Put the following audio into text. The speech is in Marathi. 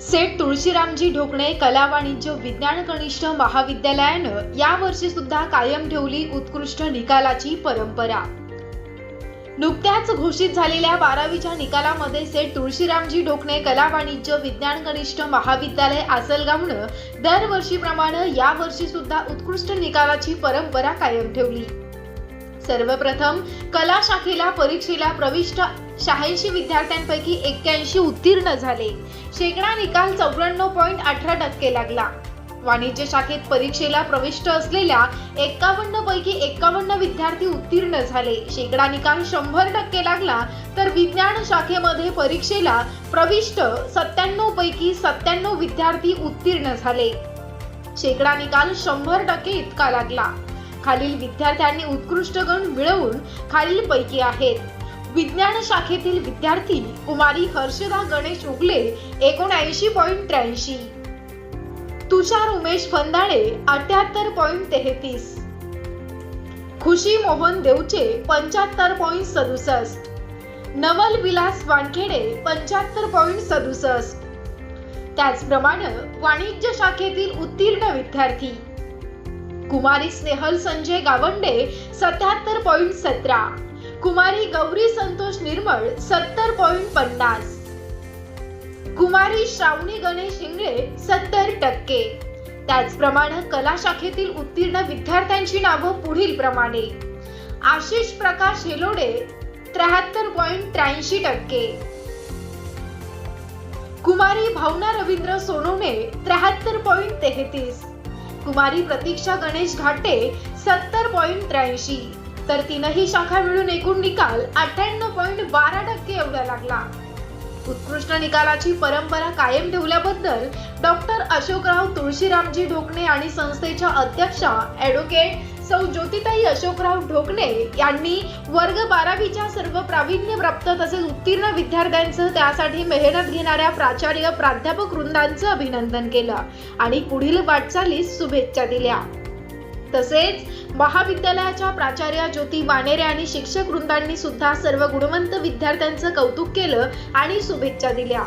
सेठ तुळशीरामजी ढोकणे कला वाणिज्य विज्ञान कनिष्ठ महाविद्यालयानं यावर्षी सुद्धा कायम ठेवली उत्कृष्ट निकालाची परंपरा. नुकत्याच घोषित झालेल्या बारावीच्या निकालामध्ये सेठ तुळशीरामजी ढोकणे कला वाणिज्य विज्ञान कनिष्ठ महाविद्यालय आसलगावनं दरवर्षीप्रमाणे यावर्षी सुद्धा उत्कृष्ट निकालाची परंपरा कायम ठेवली. सर्वप्रथम कला शाखेला परीक्षेला प्रविष्ट शहाऐंशी विद्यार्थ्यांपैकी एक्क्याऐंशी उत्तीर्ण झाले. शेकडा निकाल चौऱ्याण्णव पॉईंट अठरा टक्के लागला. वाणिज्य शाखेत परीक्षेला प्रविष्ट असलेल्या एक्कावन्न पैकी एक्कावन्न विद्यार्थी उत्तीर्ण झाले. शेकडा निकाल शंभर टक्के लागला तर विज्ञान शाखेमध्ये परीक्षेला प्रविष्ट सत्त्याण्णव पैकी सत्त्याण्णव विद्यार्थी उत्तीर्ण झाले. शेकडा निकाल शंभर टक्के इतका लागला. खालील विद्यार्थ्यांनी उत्कृष्ट गुण मिळवून खालील पैकी आहेत. विज्ञान शाखेतील विद्यार्थी कुमारी हर्षदा गणेश उगले एकोणऐंशी पॉईंट त्र्याऐंशी. तुषार उमेश फंदाळे अठ्याहत्तर पॉईंट तेहतीस. खुशी मोहन देवचे पंच्याहत्तर पॉईंट सदुसष्ट. नवल विलास वानखेडे पंच्याहत्तर पॉईंट सदुसष्ट. त्याचप्रमाणे वाणिज्य शाखेतील उत्तीर्ण विद्यार्थी कुमारी स्नेहल संजय गावंडे सत्याहत्तर पॉईंट सतरा. कुमारी गौरी संतोष निर्मळ सत्तर पॉईंट पन्नास. कुमारी श्रावणी गणेश इंगळे सत्तर टक्के. त्याचप्रमाणे कला शाखेतील उत्तीर्ण विद्यार्थ्यांची नावं पुढील प्रमाणे. आशिष प्रकाश हेलोडे त्र्याहत्तर पॉईंट त्र्याऐंशी टक्के. कुमारी भावना रवींद्र सोनवणे त्र्याहत्तर पॉईंट तेहतीस. कुमारी प्रतीक्षा गणेश घाटे सत्तर पॉईंट त्र्याऐंशी. तर तीनही शाखा मिळून एकूण निकाल अठ्ठ्याण्णव पॉईंट बारा टक्के एवढा लागला. उत्कृष्ट निकालाची परंपरा कायम ठेवल्याबद्दल डॉक्टर अशोकराव तुळशीरामजी ढोकणे आणि संस्थेच्या अध्यक्षा ॲडव्होकेट सौ ज्योतिताई अशोकराव ढोकणे यांनी वर्ग बारावीच्या सर्व प्रावीण्यप्राप्त तसेच उत्तीर्ण विद्यार्थ्यांचं त्यासाठी मेहनत घेणाऱ्या प्राचार्य प्राध्यापक वृंदांचं अभिनंदन केलं आणि पुढील वाटचालीस शुभेच्छा दिल्या. तसेच महाविद्यालयाच्या प्राचार्य ज्योती वानेरे आणि शिक्षक वृंदांनी सुद्धा सर्व गुणवंत विद्यार्थ्यांचं कौतुक केलं आणि शुभेच्छा दिल्या.